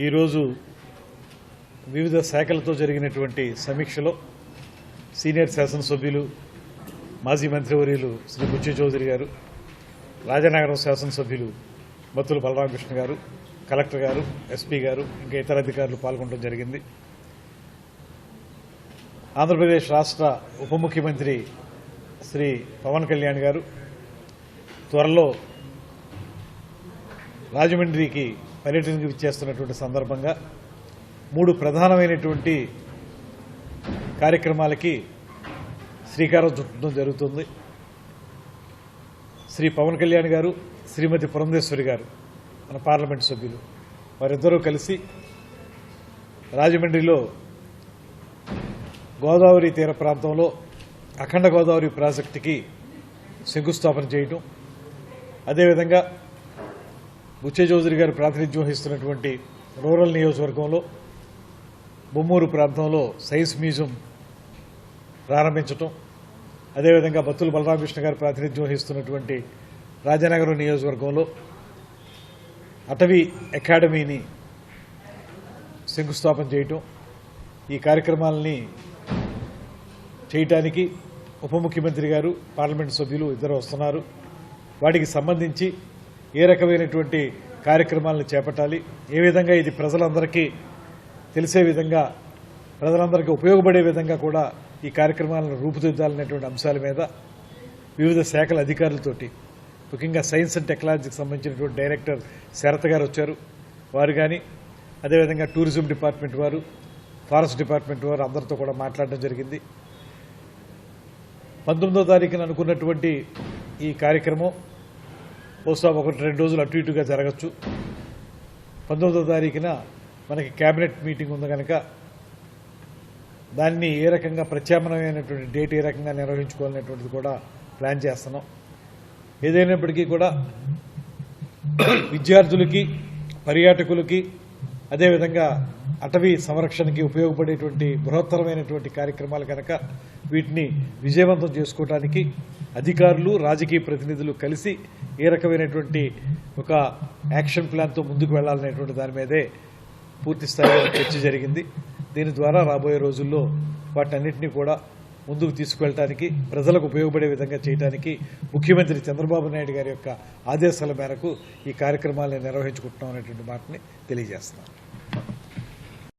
ఈరోజు వివిధ శాఖలతో జరిగినటువంటి సమీక్షలో సీనియర్ శాసనసభ్యులు మాజీ మంత్రివర్యులు శ్రీ బుచ్చి చౌదరి గారు రాజనగరం శాసనసభ్యులు మత్తుల బలరామకృష్ణ గారు కలెక్టర్ గారు ఎస్పీ గారు ఇంకా ఇతర అధికారులు పాల్గొనడం జరిగింది. ఆంధ్రప్రదేశ్ రాష్ట్ర ఉప ముఖ్యమంత్రి శ్రీ పవన్ కళ్యాణ్ గారు త్వరలో రాజమండ్రికి పర్యటనకు చేస్తున్నటువంటి సందర్భంగా మూడు ప్రధానమైనటువంటి కార్యక్రమాలకి శ్రీకారం చుట్టడం జరుగుతుంది. శ్రీ పవన్ కళ్యాణ్ గారు శ్రీమతి పురంధేశ్వరి గారు మన పార్లమెంట్ సభ్యులు వారిద్దరూ కలిసి రాజమండ్రిలో గోదావరి తీర ప్రాంతంలో అఖండ గోదావరి ప్రాజెక్టుకి శంకుస్థాపన చేయటం. అదేవిధంగా బుచ్చే చౌదరి గారు ప్రాతినిధ్యం వహిస్తున్నటువంటి రూరల్ నియోజకవర్గంలో బొమ్మూరు ప్రాంతంలో సైన్స్ మ్యూజియం ప్రారంభించటం అదేవిధంగా బత్తుల బలరామకృష్ణ గారు ప్రాతినిధ్యం వహిస్తున్నటువంటి రాజనగరం నియోజకవర్గంలో అటవీ అకాడమీని శంకుస్థాపన చేయటం ఈ కార్యక్రమాలని చేయటానికి ఉప ముఖ్యమంత్రి గారు పార్లమెంట్ సభ్యులు ఇద్దరు వస్తున్నారు. వాటికి సంబంధించి ఏ రకమైనటువంటి కార్యక్రమాలను చేపట్టాలి? ఏ విధంగా ఇది ప్రజలందరికీ తెలిసే విధంగా ప్రజలందరికీ ఉపయోగపడే విధంగా కూడా ఈ కార్యక్రమాలను రూపుదిద్దాలనేటువంటి అంశాల మీద వివిధ శాఖల అధికారులతోటి ముఖ్యంగా సైన్స్ అండ్ టెక్నాలజీకి సంబంధించినటువంటి డైరెక్టర్ శరత్ గారు వచ్చారు. వారు కానీ అదేవిధంగా టూరిజం డిపార్ట్మెంట్ వారు ఫారెస్ట్ డిపార్ట్మెంట్ వారు అందరితో కూడా మాట్లాడడం జరిగింది. పంతొమ్మిదో తారీఖున అనుకున్నటువంటి ఈ కార్యక్రమం బహుశా ఒకటి రెండు రోజులు అటు ఇటుగా జరగచ్చు. పంతొమ్మిదో తారీఖున మనకి క్యాబినెట్ మీటింగ్ ఉంది కనుక దాన్ని ఏ రకంగా ప్రత్యామ్నాయమైనటువంటి డేట్ ఏ రకంగా నిర్వహించుకోవాలనేటువంటిది కూడా ప్లాన్ చేస్తున్నాం. ఏదైనప్పటికీ కూడా విద్యార్థులకి పర్యాటకులకి అదేవిధంగా అటవీ సంరక్షణకి ఉపయోగపడేటువంటి బృహత్తరమైనటువంటి కార్యక్రమాలు కనుక వీటిని విజయవంతం చేసుకోవడానికి అధికారులు రాజకీయ ప్రతినిధులు కలిసి ఏ రకమైనటువంటి ఒక యాక్షన్ ప్లాన్తో ముందుకు వెళ్ళాలనేటువంటి దాని మీదే పూర్తి స్థాయిలో చర్చ జరిగింది. దీని ద్వారా రాబోయే రోజుల్లో వాటన్నిటినీ కూడా ముందుకు తీసుకువెళ్ళటానికి ప్రజలకు ఉపయోగపడే విధంగా చేయడానికి ముఖ్యమంత్రి చంద్రబాబు నాయుడు గారి యొక్క ఆదేశాల మేరకు ఈ కార్యక్రమాలను నిర్వహించుకుంటున్నాం అనేటువంటి మాటని తెలియజేస్తున్నాను.